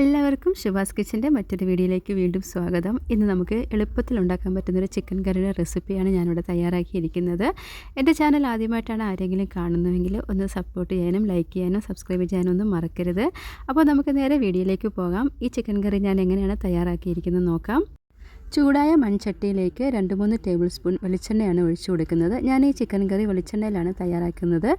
എല്ലാവർക്കും ശുഭാസ് കിച്ചന്റെ മറ്റൊരു വീഡിയോയിലേക്ക് വീണ്ടും സ്വാഗതം. ഇന്ന് നമുക്ക് എളുപ്പത്തിൽ ഉണ്ടാക്കാൻ പറ്റുന്നൊരു ചിക്കൻ കറിയുടെ റെസിപ്പിയാണ് ഞാനിവിടെ തയ്യാറാക്കിയിരിക്കുന്നത്. എന്റെ ചാനൽ ആദ്യമായിട്ടാണ് ആരെങ്കിലും കാണുന്നതെങ്കിൽ ഒന്ന് സപ്പോർട്ട് ചെയ്യാനും ലൈക്ക് ചെയ്യാനും സബ്സ്ക്രൈബ് ചെയ്യാനും ഒന്നും മറക്കരുത്. അപ്പോൾ നമുക്ക് നേരെ വീഡിയോയിലേക്ക് പോകാം. ഈ ചിക്കൻ കറി ഞാൻ എങ്ങനെയാണ് തയ്യാറാക്കിയിരിക്കുന്നത് നോക്കാം. ചൂടായ മൺചട്ടിയിലേക്ക് രണ്ട് മൂന്ന് ടേബിൾ സ്പൂൺ വെളിച്ചെണ്ണയാണ് ഒഴിച്ചു കൊടുക്കുന്നത്. ഞാൻ ഈ ചിക്കൻ കറി വെളിച്ചെണ്ണയിലാണ് തയ്യാറാക്കുന്നത്.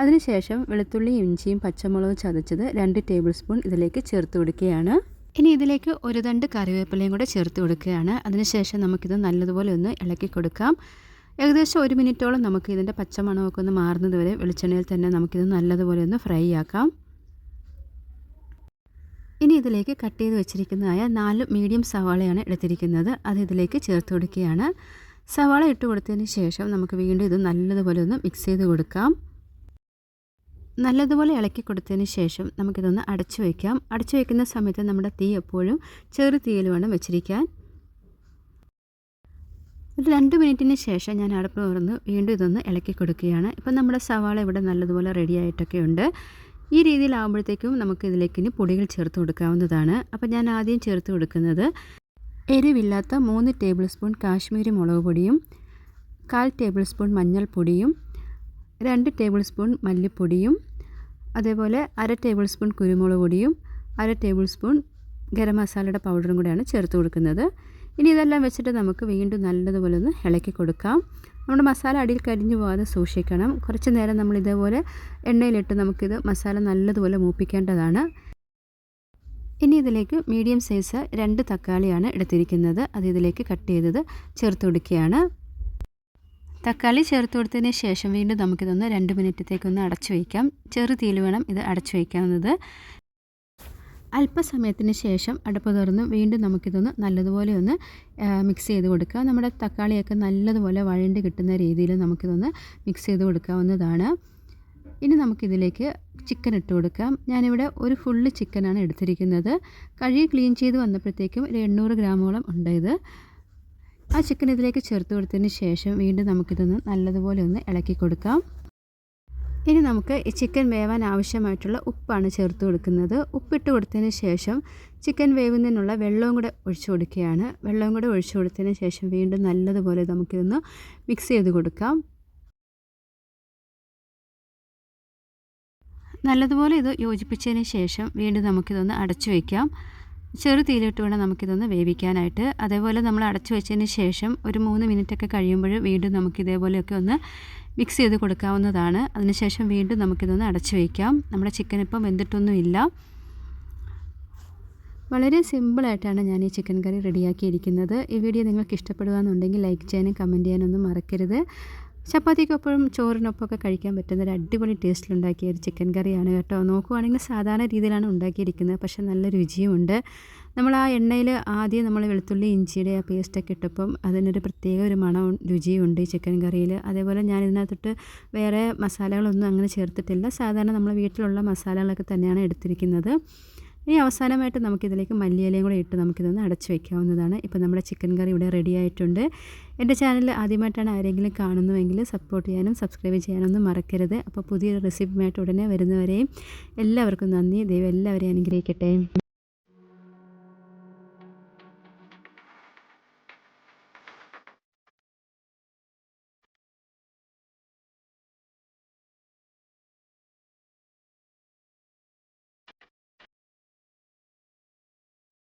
അതിനുശേഷം വെളുത്തുള്ളി ഇഞ്ചിയും പച്ചമുളകും ചതച്ചത് രണ്ട് ടേബിൾ സ്പൂൺ ഇതിലേക്ക് ചേർത്ത് കൊടുക്കുകയാണ്. ഇനി ഇതിലേക്ക് ഒരു തണ്ട് കറിവേപ്പിലയും കൂടെ ചേർത്ത് കൊടുക്കുകയാണ്. അതിനുശേഷം നമുക്കിത് നല്ലതുപോലെ ഒന്ന് ഇളക്കി കൊടുക്കാം. ഏകദേശം ഒരു മിനിറ്റോളം നമുക്ക് ഇതിന്റെ പച്ചമണമൊക്കെ ഒന്ന് മാറുന്നത് വരെ വെളിച്ചെണ്ണയിൽ തന്നെ നമുക്കിത് നല്ലതുപോലെ ഒന്ന് ഫ്രൈ ആക്കാം. ഇനി ഇതിലേക്ക് കട്ട് ചെയ്ത് വെച്ചിരിക്കുന്നതായ നാല് മീഡിയം സവാളയാണ് എടുത്തിരിക്കുന്നത്. അത് ഇതിലേക്ക് ചേർത്ത് കൊടുക്കുകയാണ്. സവാള ഇട്ട് കൊടുത്തതിന് ശേഷം നമുക്ക് വീണ്ടും ഇത് നല്ലതുപോലെ ഒന്ന് മിക്സ് ചെയ്ത് കൊടുക്കാം. നല്ലതുപോലെ ഇളക്കി കൊടുത്തതിന് ശേഷം നമുക്കിതൊന്ന് അടച്ചു വയ്ക്കാം. അടച്ചു വയ്ക്കുന്ന സമയത്ത് നമ്മുടെ തീ എപ്പോഴും ചെറു തീയിൽ വേണം വെച്ചിരിക്കാൻ. ഒരു രണ്ട് മിനിറ്റിന് ശേഷം ഞാൻ അടുപ്പ് തുറന്ന് വീണ്ടും ഇതൊന്ന് ഇളക്കി കൊടുക്കുകയാണ്. ഇപ്പം നമ്മുടെ സവാള ഇവിടെ നല്ലതുപോലെ റെഡി ആയിട്ടൊക്കെ ഉണ്ട്. ഈ രീതിയിലാകുമ്പോഴത്തേക്കും നമുക്ക് ഇതിലേക്ക് ഇനി പൊടികൾ ചേർത്ത് കൊടുക്കാവുന്നതാണ്. അപ്പം ഞാൻ ആദ്യം ചേർത്ത് കൊടുക്കുന്നത് എരിവില്ലാത്ത മൂന്ന് ടേബിൾ സ്പൂൺ കാശ്മീരി മുളക് പൊടിയും കാൽ ടേബിൾ സ്പൂൺ മഞ്ഞൾപ്പൊടിയും രണ്ട് ടേബിൾ സ്പൂൺ മല്ലിപ്പൊടിയും അതേപോലെ അര ടേബിൾ സ്പൂൺ കുരുമുളക് പൊടിയും അര ടേബിൾ സ്പൂൺ ഗരം മസാലയുടെ പൗഡറും കൂടെയാണ് ചേർത്ത് കൊടുക്കുന്നത്. ഇനി ഇതെല്ലാം വെച്ചിട്ട് നമുക്ക് വീണ്ടും നല്ലതുപോലെ ഒന്ന് ഇളക്കി കൊടുക്കാം. നമ്മുടെ മസാല അടിയിൽ കരിഞ്ഞു പോകാതെ സൂക്ഷിക്കണം. കുറച്ച് നേരം നമ്മൾ ഇതേപോലെ എണ്ണയിലിട്ട് നമുക്കിത് മസാല നല്ലതുപോലെ മൂപ്പിക്കേണ്ടതാണ്. ഇനി ഇതിലേക്ക് മീഡിയം സൈസ് രണ്ട് തക്കാളിയാണ് എടുത്തിരിക്കുന്നത്. അത് ഇതിലേക്ക് കട്ട് ചെയ്തത് ചേർത്ത് കൊടുക്കുകയാണ്. തക്കാളി ചേർത്ത് കൊടുത്തതിന് ശേഷം വീണ്ടും നമുക്കിതൊന്ന് രണ്ട് മിനിറ്റത്തേക്കൊന്ന് അടച്ചു വയ്ക്കാം. ചെറു തീയിൽ വേണം ഇത് അടച്ചു വയ്ക്കാവുന്നത്. അല്പസമയത്തിന് ശേഷം അടുപ്പ് തുറന്ന് വീണ്ടും നമുക്കിതൊന്ന് നല്ലതുപോലെ ഒന്ന് മിക്സ് ചെയ്ത് കൊടുക്കുക നമ്മുടെ തക്കാളിയൊക്കെ നല്ലതുപോലെ വഴണ്ട് കിട്ടുന്ന രീതിയിൽ നമുക്കിതൊന്ന് മിക്സ് ചെയ്ത് കൊടുക്കാവുന്നതാണ്. ഇനി നമുക്കിതിലേക്ക് ചിക്കൻ ഇട്ട് കൊടുക്കാം. ഞാനിവിടെ ഒരു ഫുള്ള് ചിക്കനാണ് എടുത്തിരിക്കുന്നത്. കഴുകി ക്ലീൻ ചെയ്ത് വന്നപ്പോഴത്തേക്കും ഒരു എണ്ണൂറ് ഗ്രാമോളം ഉണ്ട് ഇത്. ആ ചിക്കൻ ഇതിലേക്ക് ചേർത്ത് കൊടുത്തതിന് ശേഷം വീണ്ടും നമുക്കിതൊന്ന് നല്ലതുപോലെ ഒന്ന് ഇളക്കി കൊടുക്കാം. ഇനി നമുക്ക് ഈ ചിക്കൻ വേവാൻ ആവശ്യമായിട്ടുള്ള ഉപ്പാണ് ചേർത്ത് കൊടുക്കുന്നത്. ഉപ്പിട്ട് കൊടുത്തതിന് ശേഷം ചിക്കൻ വേവുന്നതിനുള്ള വെള്ളവും കൂടെ ഒഴിച്ചു കൊടുക്കുകയാണ്. വെള്ളവും കൂടെ ഒഴിച്ചു കൊടുത്തതിന് ശേഷം വീണ്ടും നല്ലതുപോലെ നമുക്കിതൊന്ന് മിക്സ് ചെയ്ത് കൊടുക്കാം. നല്ലതുപോലെ ഇത് യോജിപ്പിച്ചതിന് ശേഷം വീണ്ടും നമുക്കിതൊന്ന് അടച്ചു വയ്ക്കാം. ചെറു തീയിലിട്ട് വേണം നമുക്കിതൊന്ന് വേവിക്കാനായിട്ട്. അതേപോലെ നമ്മൾ അടച്ചു വെച്ചതിന് ശേഷം ഒരു മൂന്ന് മിനിറ്റൊക്കെ കഴിയുമ്പോൾ വീണ്ടും നമുക്ക് ഇതേപോലെയൊക്കെ ഒന്ന് മിക്സ് ചെയ്ത് കൊടുക്കാവുന്നതാണ്. അതിനുശേഷം വീണ്ടും നമുക്കിതൊന്ന് അടച്ചു വയ്ക്കാം നമ്മുടെ ചിക്കൻ ഇപ്പം വെന്തിട്ടൊന്നുമില്ല. വളരെ സിമ്പിളായിട്ടാണ് ഞാൻ ഈ ചിക്കൻ കറി റെഡിയാക്കിയിരിക്കുന്നത് ഈ വീഡിയോ നിങ്ങൾക്ക് ഇഷ്ടപ്പെടുകയെന്നുണ്ടെങ്കിൽ ലൈക്ക് ചെയ്യാനും കമന്റ് ചെയ്യാനൊന്നും മറക്കരുത്. ചപ്പാത്തിക്കൊപ്പം ചോറിനൊപ്പമൊക്കെ കഴിക്കാൻ പറ്റുന്ന ഒരു അടിപൊളി ടേസ്റ്റിലുണ്ടാക്കിയ ഒരു ചിക്കൻ കറിയാണ് കേട്ടോ. നോക്കുവാണെങ്കിൽ സാധാരണ രീതിയിലാണ് ഉണ്ടാക്കിയിരിക്കുന്നത്. പക്ഷേ നല്ല രുചിയുമുണ്ട്. നമ്മൾ ആ എണ്ണയിൽ ആദ്യം നമ്മൾ വെളുത്തുള്ളി ഇഞ്ചിയുടെ ആ പേസ്റ്റൊക്കെ ഇട്ടപ്പം അതിനൊരു പ്രത്യേക ഒരു മണവും രുചിയുണ്ട് ഈ ചിക്കൻ കറിയിൽ. അതേപോലെ ഞാൻ ഇതിനകത്തൊട്ട് വേറെ മസാലകളൊന്നും അങ്ങനെ ചേർത്തിട്ടില്ല. സാധാരണ നമ്മൾ വീട്ടിലുള്ള മസാലകളൊക്കെ തന്നെയാണ് എടുത്തിരിക്കുന്നത്. ഇനി അവസാനമായിട്ട് നമുക്കിതിലേക്ക് മല്ലിയിലയും കൂടെ ഇട്ട് നമുക്കിതൊന്ന് അടച്ചു വയ്ക്കാവുന്നതാണ് ഇപ്പോൾ നമ്മുടെ ചിക്കൻ കറി ഇവിടെ റെഡി ആയിട്ടുണ്ട്. എന്റെ ചാനൽ ആദ്യമായിട്ടാണ് ആരെങ്കിലും കാണുന്നുവെങ്കിൽ സപ്പോർട്ട് ചെയ്യാനും സബ്സ്ക്രൈബ് ചെയ്യാനൊന്നും മറക്കരുത്. അപ്പോൾ പുതിയൊരു റെസിപ്പിയുമായിട്ട് ഉടനെ വരുന്നവരെയും എല്ലാവർക്കും നന്ദി. ദൈവം എല്ലാവരെയും അനുഗ്രഹിക്കട്ടെ.